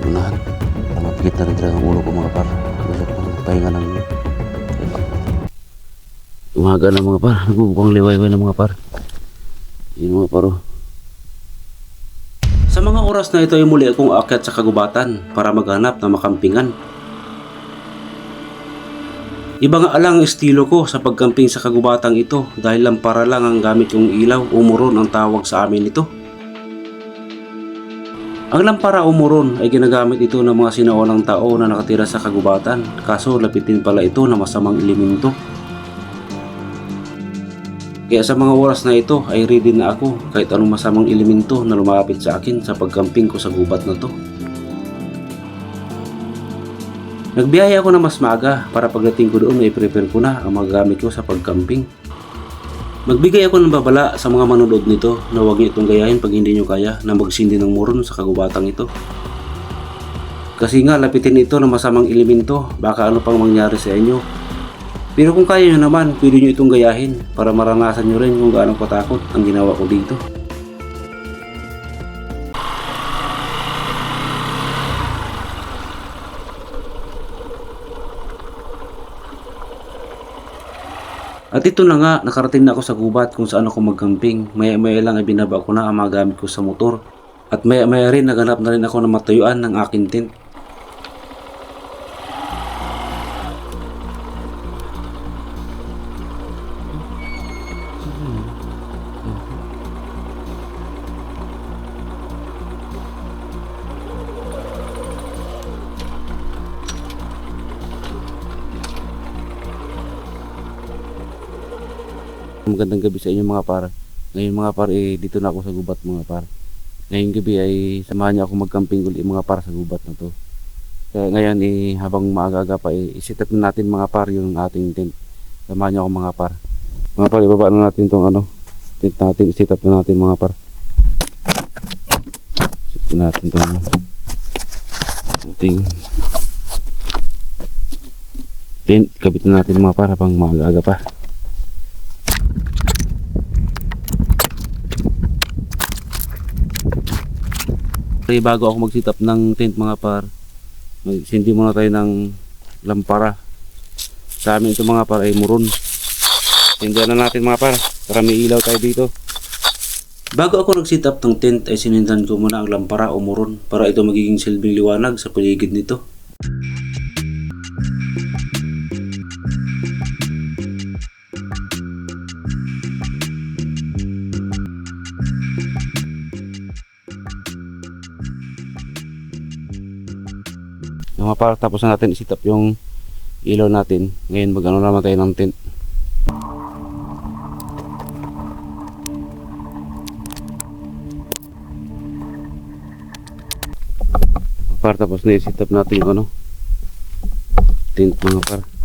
Sa unahan. Para mapikit na rin talaga ang ulo ko mga par. Gusto ko pahinga ng Umaga na mga par. Nagbubukang liwayway na mga par. Yun mga paro. Sa mga oras na ito ay muli akong aakyat sa kagubatan para maghanap ng makampingan. Iba nga alang ang estilo ko sa pagkamping sa kagubatang ito dahil lang para lang ang gamit kong ilaw umuron ang tawag sa amin ito. Ang lampara umuron ay ginagamit ito ng mga sinaunang tao na nakatira sa kagubatan kaso lapitin pala ito na masamang elemento. Kaya sa mga oras na ito ay ready na ako kahit anong masamang elemento na lumapit sa akin sa pagkamping ko sa gubat na to. Nagbiyaya ako na mas maaga para pagdating ko doon ay prepare ko na ang mga gamit ko sa pagkamping. Magbigay ako ng babala sa mga manonood nito na huwag niyo itong gayahin pag hindi niyo kaya na magsindi ng muron sa kagubatang ito. Kasi nga lapitin ito ng masamang elemento baka ano pang mangyari sa inyo pero kung kaya nyo naman, pwede nyo itong gayahin para maranasan nyo rin kung gaano katakot ang ginawa ko dito. At ito na nga, nakarating na ako sa gubat kung saan ako magcamping. Maya-maya lang ay binaba ko na ang mga gamit ko sa motor. At maya-maya rin naganap na rin ako ng matayuan ng aking tent. Magandang gabi sa inyo mga par. Ngayon mga par, eh, dito na ako sa gubat mga par. Ngayong gabi ay samahan niyo ako magcamping ulit mga par sa gubat na to. Kaya ngayon eh, habang maaga pa eh, isitat na natin mga par yung ating tent. Samahan niyo ako mga par. Mga par, ibaba na natin tong ano, tent natin, isitat na natin mga par. Isitat na natin tong ating tent. Kabit na natin mga par habang maaga pa. Pre, bago ako mag-sit up ng tent mga par, magsindi muna tayo ng lampara. Sa amin ito mga par ay muron. Sindihan na natin mga par, para may ilaw tayo dito. Bago ako nag-sit up ng tent ay sinindan ko muna ang lampara o muron para ito magiging silbing liwanag sa paligid nito. Yung mga par, tapos na natin isit up yung ilaw natin. Ngayon mag ano naman tayo ng tent. Par, tapos na isit up natin yung ano tent mga par.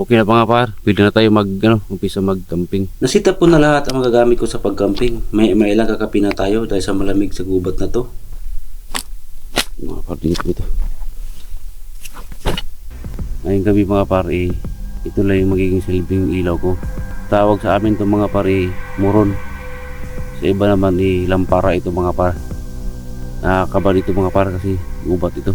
Okay na pa nga par, pwede na tayo mag, ano, umpisa mag-camping. Nasita po na lahat ang magagamit ko sa pag-camping. May, may ilang kakapi na tayo dahil sa malamig sa gubat na to. Mga par, dito ito. Ngayong gabi mga par, eh, ito lang yung magiging silbing ilaw ko. Tawag sa amin itong mga par, eh, muron. Sa iba naman, eh, lampara ito mga par. Nakakaba dito mga par kasi gubat ito.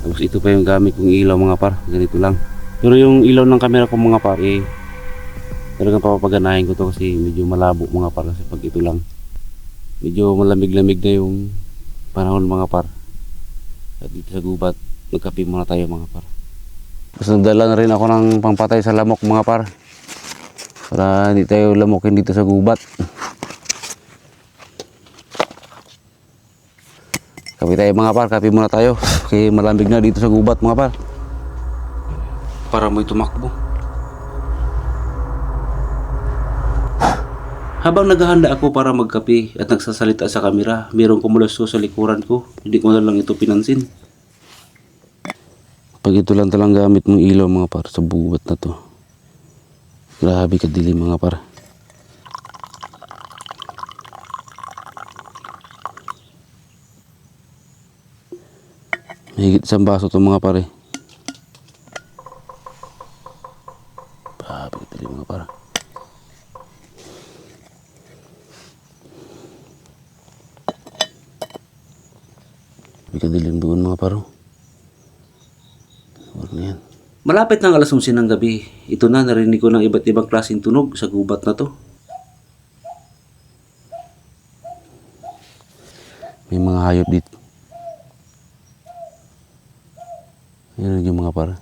Tapos ito pa yung gamit kong ilaw mga par, ganito lang. Pero yung ilaw ng camera ko mga par eh talagang papapaganahin ko to kasi medyo malabo mga par kasi pag ito lang. Medyo malamig-lamig na yung panahon mga par. At dito sa gubat, magkape muna tayo mga par. Tapos nagdala na rin ako ng pangpatay sa lamok mga par. Para hindi tayo lamokin dito sa gubat. Kape tayo mga par, kape muna tayo. Kasi malamig na dito sa gubat mga par para mo'y tumakbo. Habang naghahanda ako para magkape at nagsasalita sa kamera, mayroong kumuloso sa likuran ko. Hindi ko na lang ito pinansin. Pag ito lang talang gamit mong ilaw mga par sa buwat na to. Grabe ka dilim mga par. Mahigit isang baso to mga pare. Grabe ka dilim mga par. Grabe ka dilim doon mga paro. Huwag na yan. Malapit ng alas 11 ng gabi, ito na narinig ko ng iba't ibang klaseng tunog sa gubat na to. May mga hayop dito. Yan yung mga par.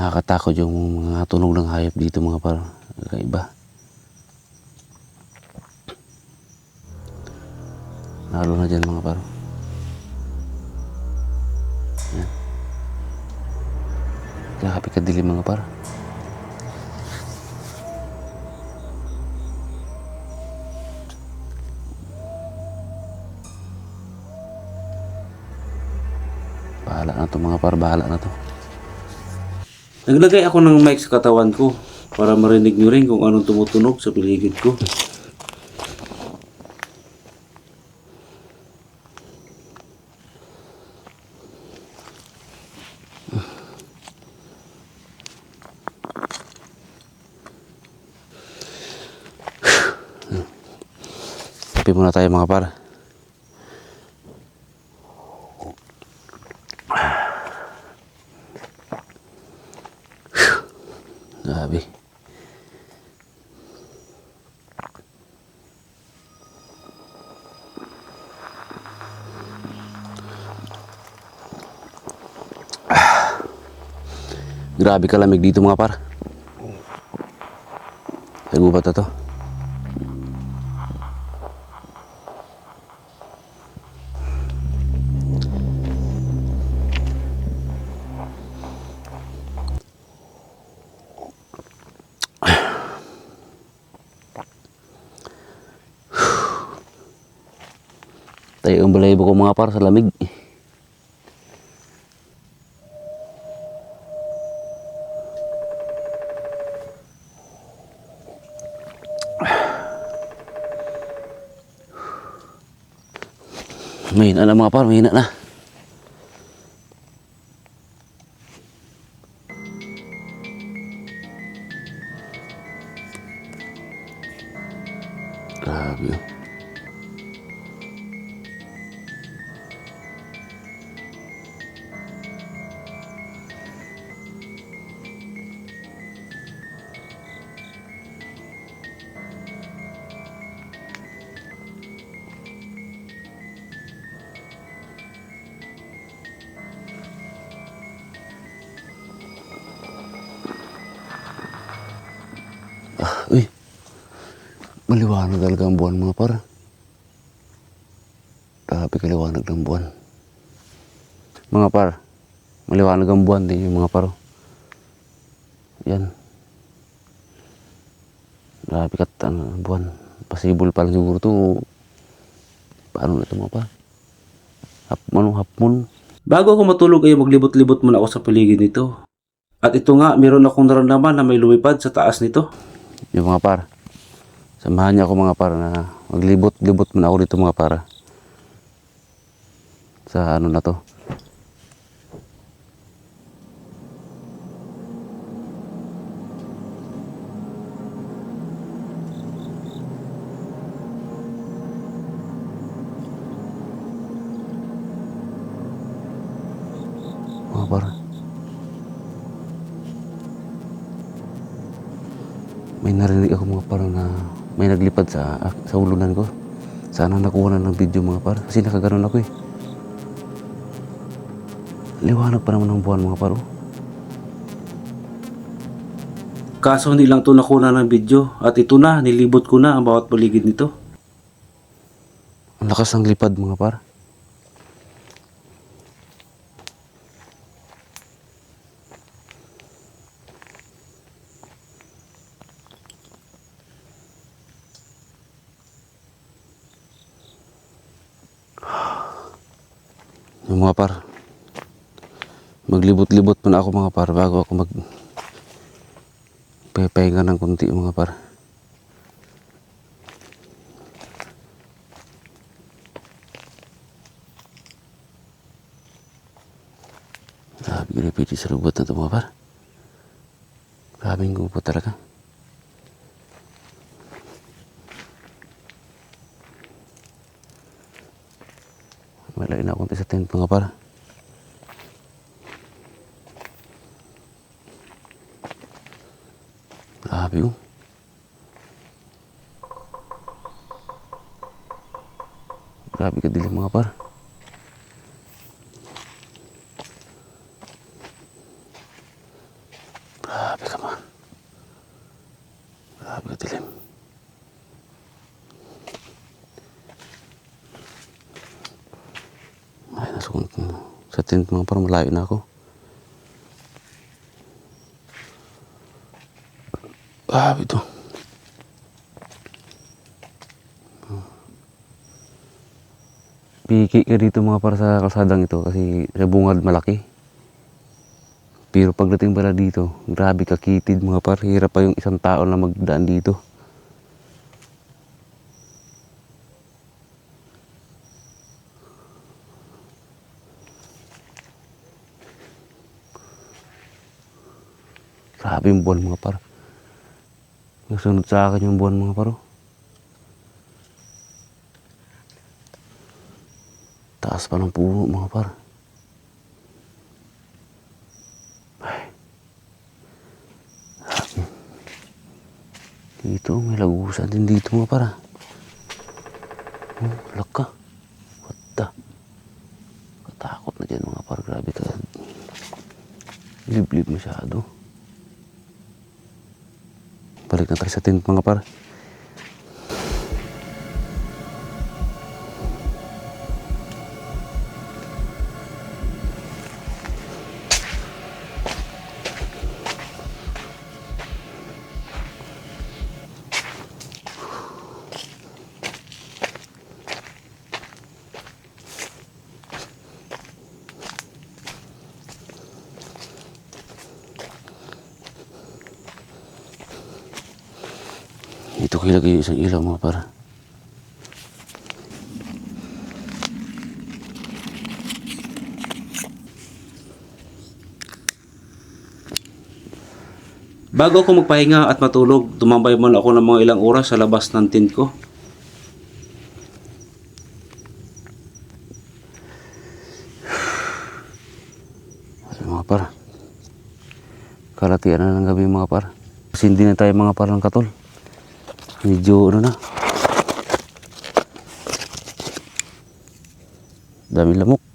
Nakakatakot yung mga tunog ng hayop dito mga par. Kakaiba. Lalo na dyan mga par. Grabe ka dilim mga par. Bahala na to mga par, bahala na to. Naglagay ako ng mic sa katawan ko para marinig nyo rin kung anong tumutunog sa paligid ko. Kape muna tayo mga par. Grabe. Grabe kalamig dito mga par. Sa gubat na to. Tayo ang balayibo ko mga par sa lamig. Mahina na mga par, mahina na. Buwan mga par. Grabe kaliwanag ng buwan. Mga par, maliwanag ang buwan din yung mga paro. Yan. Grabe kat ang buwan. Pasibol pa lang siguro to. Paano na ito mga par? Hap, anong hapon? Bago ako matulog ay maglibot-libot muna ako sa paligid nito. At ito nga, meron akong naramdaman na may lumipad sa taas nito. Yung mga par. Samahan niyo ako mga par na maglibot-libot muna ako dito mga para. Sa ano na to. Mga par. May narinig ako mga par na may naglipad sa ko. Sana nakuha na ng video mga par. Kasi nakaganon ako eh. Liwanag pa naman ng buwan mga paro. Kaso hindi lang to nakuha ng video at ito na, nilibot ko na ang bawat paligid nito. Ang lakas ng lipad mga par. Mga par. Maglibot-libot muna ako mga par bago ako mag pepehinga ng kunti mga par. Grabe grafiti sa lubot na ito mga par. Grabing gupo talaga. Malay na konti sa tent mga par. Grabe oh. Grabe ka dilim mga par. Grabe ka man. Grabe ka dilim. Ay, nasa kung tent mga par malayo na ako. Grabe to. Piki ka dito mga para sa kalsadang ito kasi sa bungad malaki. Pero pagdating pala dito, grabe kakitid mga par. Hirap pa yung isang tao na magdaan dito. Grabe yung buwan mga par. Nasunod sa akin yung buwan mga paro. Taas pa ng puno mga par. Ay. Grabe. Dito, may lagusan din dito mga para. Oh, laka. What the? Katakot na dyan mga par. Grabe ka. Liblib masyado. Balik na tayo sa tent mga par. Ko ilagay isang ilaw mga par. Bago ako magpahinga at matulog, tumambay muna ako ng mga ilang oras sa labas ng tent ko. Mga par. Kalatian na ng gabi mga par. Kasi na tayo mga par ng katol. Medyo ano na. Dami lamok.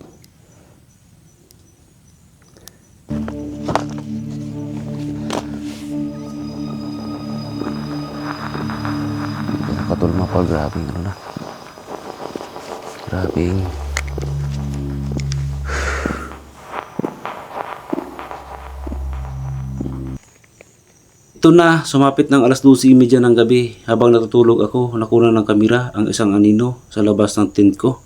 Ito na, sumapit ng alas 12.30 ng gabi. Habang natutulog ako, nakuna ng kamera ang isang anino sa labas ng tent ko.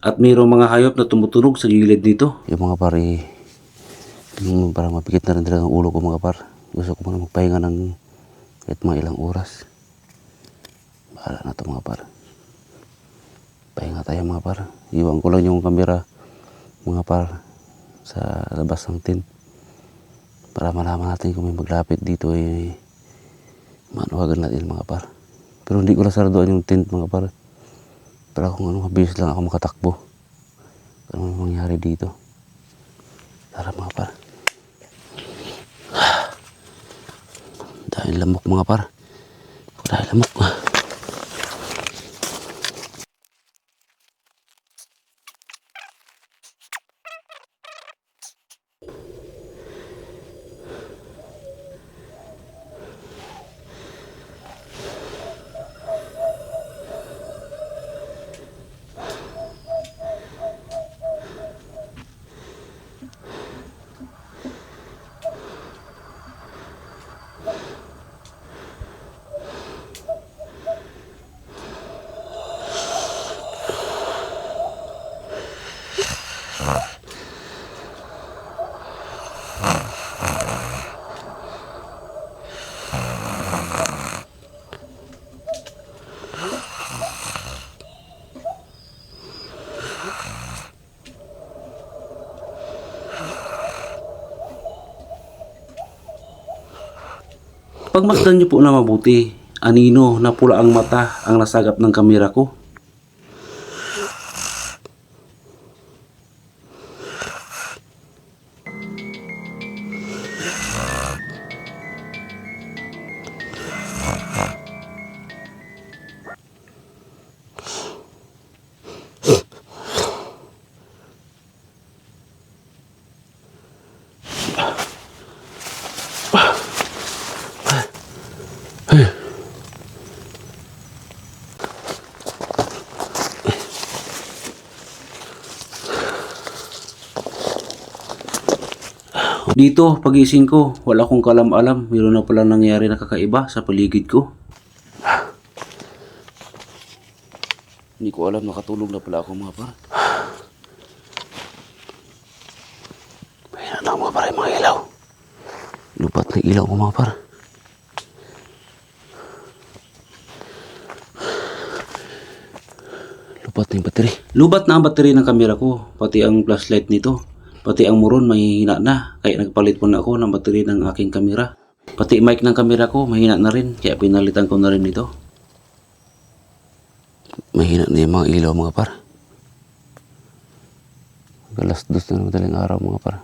At mayroong mga hayop na tumutunog sa gilid nito. Yung mga pari, yung parang mapikit na rin talaga ang ulo ko mga par. Gusto ko muna magpahinga ng kahit mga ilang oras. Bahala na to mga par. Pahinga tayo mga par. Iwan ko lang yung kamera mga par sa labas ng tent para malaman natin kung may maglapit dito eh manuwagan natin mga par. Pero hindi ko nasaraduan yung tent mga par. Para kung ano mabilis lang ako makatakbo. Ano mangyari dito. Tara mga par. Dahil lamok mga par. Dahil lamok Pagmasdan niyo po na mabuti, anino na pula ang mata ang nasagap ng kamera ko. Dito, pagising ko, wala akong kalam-alam. Meron na pala nangyari na kakaiba sa paligid ko. Hindi ko alam, nakatulog na pala ako mga par. Mahina na mga par, mga ilaw. Lupat na ilaw ko mga par. Lupat na yung battery. Lubat na ang battery ng kamera ko, pati ang flashlight nito. Pati ang muron mahihina na, kaya nagpalit po na ako ng battery ng aking kamera. Pati mic ng kamera ko mahina na rin, kaya pinalitan ko na rin ito. Mahina na yung mga ilaw mga par. Galas dos na ng madaling araw mga par.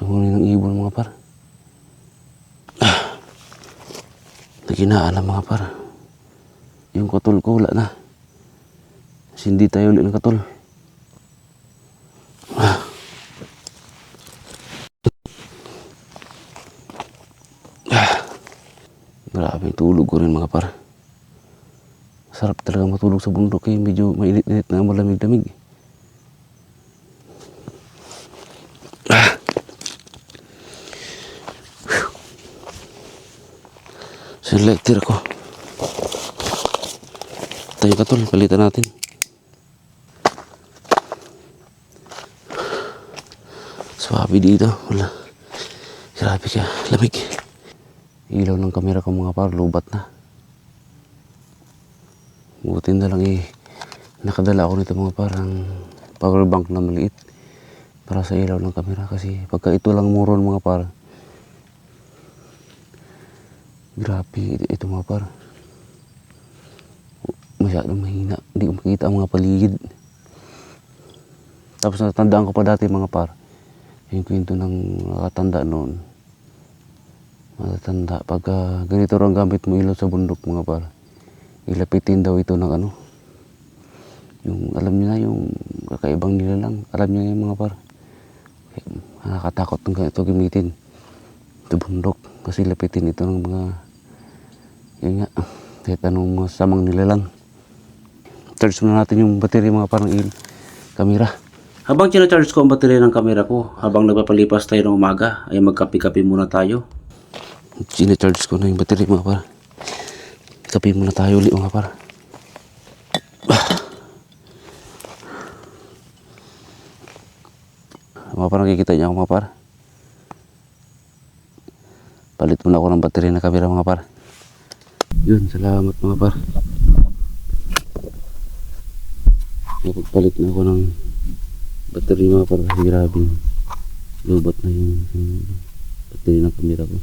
Yung huli ng ibon mga par. Na mga par. Yung katol ko wala na. Kasi hindi tayo ulit ng katol. Ah. Ah. Grabe tulog ko rin mga par. Sarap talaga matulog sa bundok eh. Medyo mainit-init na malamig-lamig. Selector ko. Tayo ka tol, palitan natin. Swabe dito, wala. Grabe ka, lamig. Ilaw ng kamera ko mga par, lubat na. Buti na lang eh, nakadala ako nito mga parang power bank na maliit para sa ilaw ng kamera kasi pagka ito lang muron mga par, Grabe, ito mga par. Masyadong mahina. Hindi ko makita ang mga paligid. Tapos natandaan ko pa dati mga par. Yung kwento ng nakatanda noon. Matatanda. Pagka ganito rin gamit mo ilaw sa bundok mga par. Ilapitin daw ito ng ano. Yung alam niyo na yung kakaibang nila lang. Alam niyo na yung mga par. Nakakatakot ng ganito gamitin. Ito bundok. Kasi lapitin ito ng mga yun nga, kahit anong masamang nilalang. Charge muna natin yung battery mga parang il kamera. Habang charge ko ang battery ng kamera ko, habang nagpapalipas tayo ng umaga, ay magkape-kape muna tayo. Sina-charge ko na yung battery mga par. Kape muna tayo ulit mga par. Mga par, nakikita niyo ako mga par. Palit muna ako ng battery ng kamera mga par. Yun, salamat mga par. Napagpalit na ako ng battery mga par kasi grabe. Lubat na yung, yung battery ng kamera ko.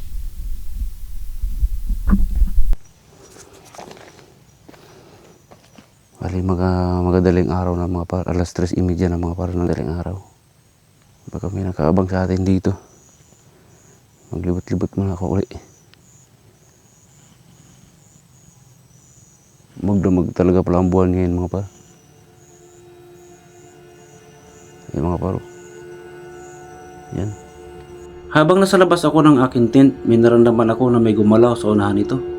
Bali mga magadaling araw na mga par, alas 3.30 na mga par ng daling araw. Baka may nakaabang sa atin dito. Maglibot-libot muna ako ulit. Magdamag talaga pala ang buwan ngayon mga par. Yan mga paro. Yan. Habang nasa labas ako ng aking tent, may naramdaman ako na may gumalaw sa unahan nito.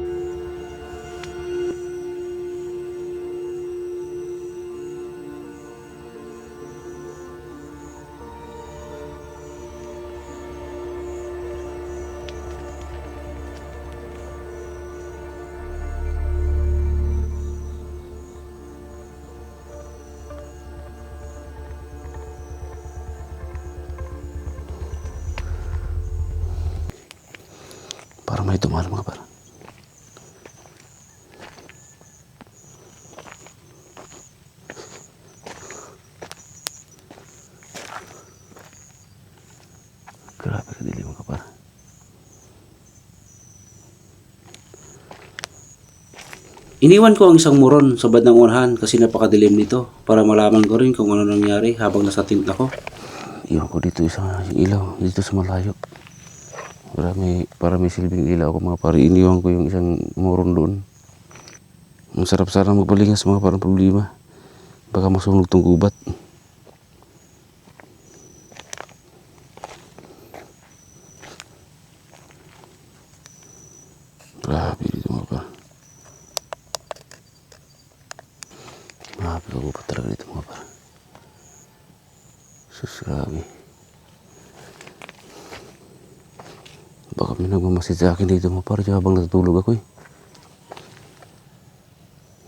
Grabe ka dilim mga par. Iniwan ko ang isang muron sa bandang unahan kasi napakadilim nito para malaman ko rin kung ano nangyari habang nasa tent ako. Iwan ko dito sa ilaw, dito sa malayo. Para may, para may silbing ilaw ko mga pare. Iniwan ko yung isang muron doon. Ang sarap sana magpalingas mga parang problema. Baka masunog tong gubat. Grabe dito mga pare. Grabe ka gubat talaga dito mga pare. Sus, grabe. Baka may nagmamasid sa akin dito mga pare habang natutulog ako eh.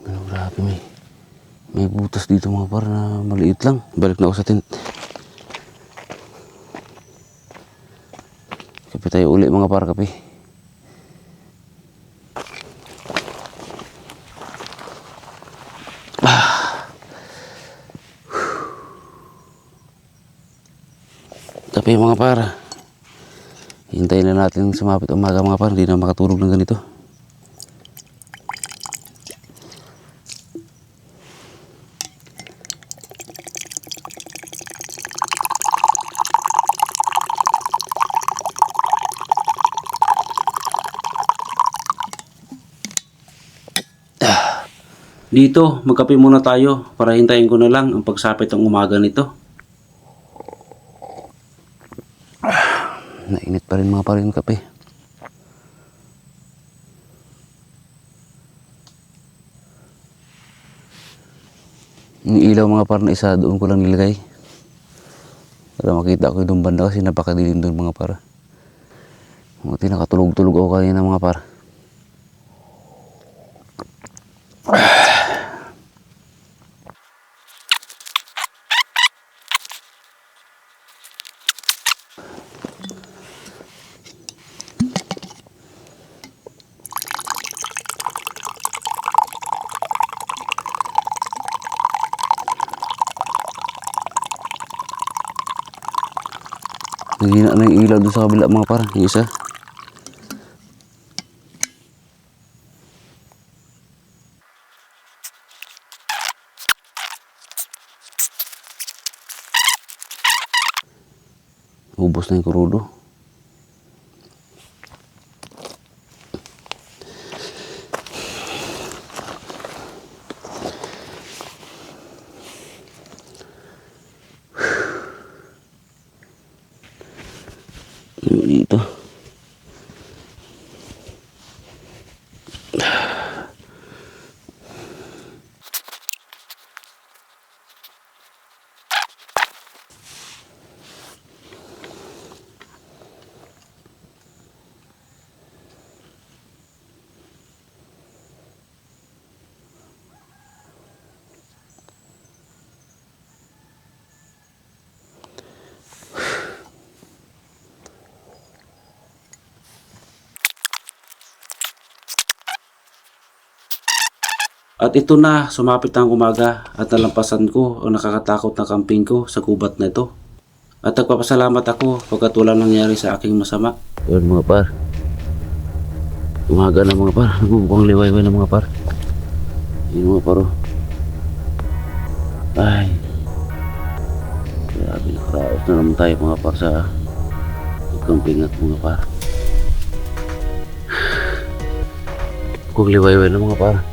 Pero grabe may may butas dito mga pare na maliit lang. Balik na ako sa tent. Kape tayo uli mga pare kape. Kape mga para. Hintayin na natin sumapit umaga mga para. Hindi na makatulog ng ganito. Dito, magkape muna tayo para hintayin ko na lang ang pagsapit ng umaga nito. Nainit pa rin mga pare yung kape. Yung ilaw mga par na isa doon ko lang nilagay. Para makita ko yung banda kasi napakadilim doon mga par. Buti nakatulog-tulog ako kanina mga par. Doon sa kabila mga par. Yung isa. Ubos na yung kurudo. At ito na, sumapit ang umaga at nalampasan ko ang nakakatakot na camping ko sa gubat na ito. At nagpapasalamat ako pagkat wala nangyari sa aking masama. Yun mga par. Umaga na mga par. Nagubukang liwayway na mga par. Yun mga paro. Ay. Grabe nakaraos na naman tayo mga par sa camping at mga par. Kung liwayway na mga par.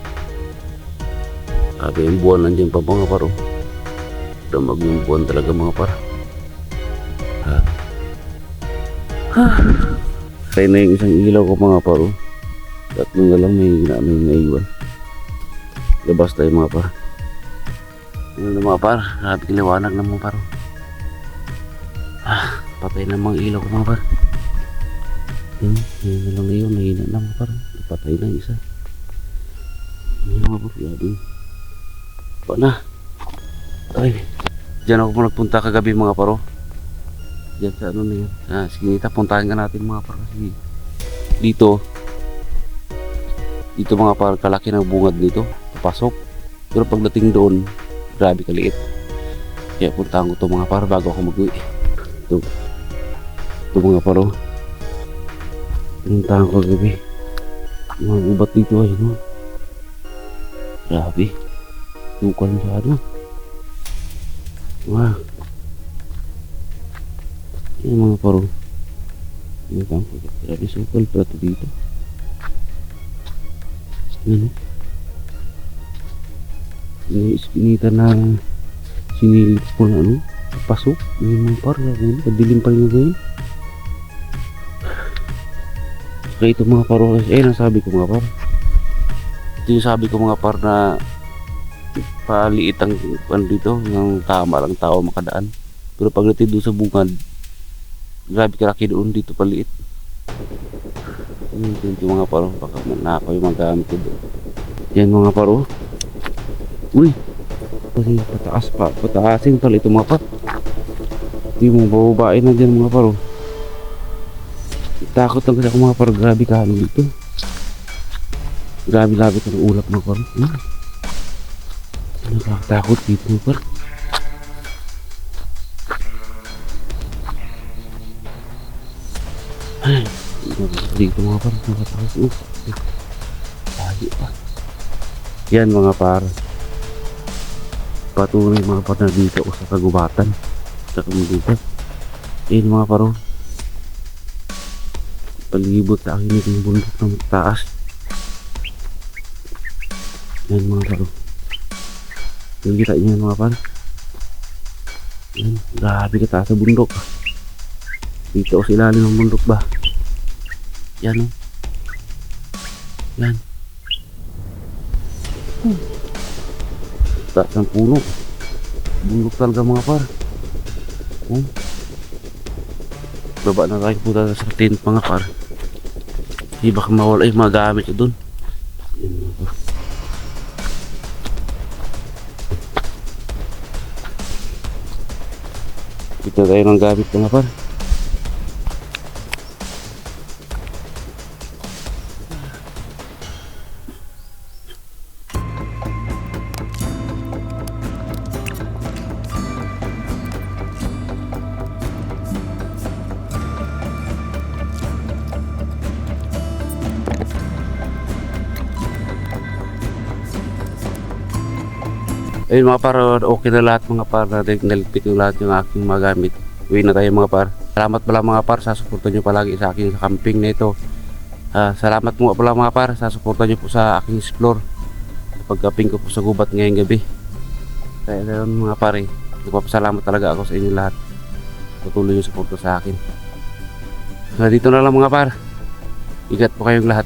Sabi yung buwan nandiyan pa mga paro. Damag yung buwan talaga mga par. Ha? Ha? Kaya na yung isang ilaw ko mga paro. Tatlo na lang may namin naiwan. Labas tayo mga par. Ano na mga par? Grabe kiliwanag na mga paro. Ah, patay na mga ilaw ko mga par. Hmm, yun na lang yun. Nahina na mga par. Patay na isa. Ano mga par? Grabe. Pa na. Ay. Diyan ako nagpunta kagabi mga paro. Diyan sa ano na yun. Ah, sige nita, puntahan ka natin mga paro. Kasi dito, Dito mga par, kalaki ng bungad dito. Pasok. Pero pagdating doon, grabe kaliit. Kaya puntahan ko to mga par bago ako mag-uwi. Ito. Ito mga paro. Puntahan ko gabi. Mga ubat dito ay no. Grabe. Tukal masyado. Wow. Yan mga paro. Puntahan ko. Grabe sukal pala to dito. Ano? Iniispinita na sinilip ko na ano. Pasok. Yung mga par. Grabe. Padilim pa rin ngayon. Kaya ito mga paro, eh nasabi ko mga par. Ito yung sabi ko mga par na paliit ang ano dito, ng tama lang tao makadaan. Pero pagdating doon sa bungad, grabe kalaki doon dito paliit. Yun, yung mga paro, baka manakaw yung mga gamit ko. Yan mga paro. Uy! Kasi pataas pa, pataasin pala ito mga par. Hindi mo bababain na dyan mga paro. Takot lang kasi ako mga par, grabe kahanin dito. Grabe labi ko ng ulap mga par. Hmm. Nakakatakot dito mga par. Ay, dito mga par, nakakatakot. Uh, lahi pa. Yan mga par. Patuloy mga par na dito sa kagubatan. Sa kamulitan. Yan mga paro palibot sa akin itong bundok ng taas yan mga paro yung kita niyo yan mga par. Yan grabe ka taas sa bundok. Dito sa ilalim ng bundok ba? Yan o yan. Hmm. taas ng puno. Bundok talaga mga par. Hmm. baba na tayo punta sa tent mga par. Di baka mawala yung mga par. Dito tayo ng gamit mga par Ayun mga par, okay na lahat mga par. Naligpit yung lahat yung aking mga gamit. Uwi na tayo mga par. Salamat pala mga par sa suporta nyo palagi sa aking camping na ito. Ah, salamat mo pala mga par sa suporta nyo po sa aking explore. Pagkaping ko po sa gubat ngayong gabi. Kaya ayun mga par eh. Nagpapasalamat talaga ako sa inyo lahat. Patuloy yung suporta sa akin. Ah, dito na lang mga par. Ingat po kayong lahat.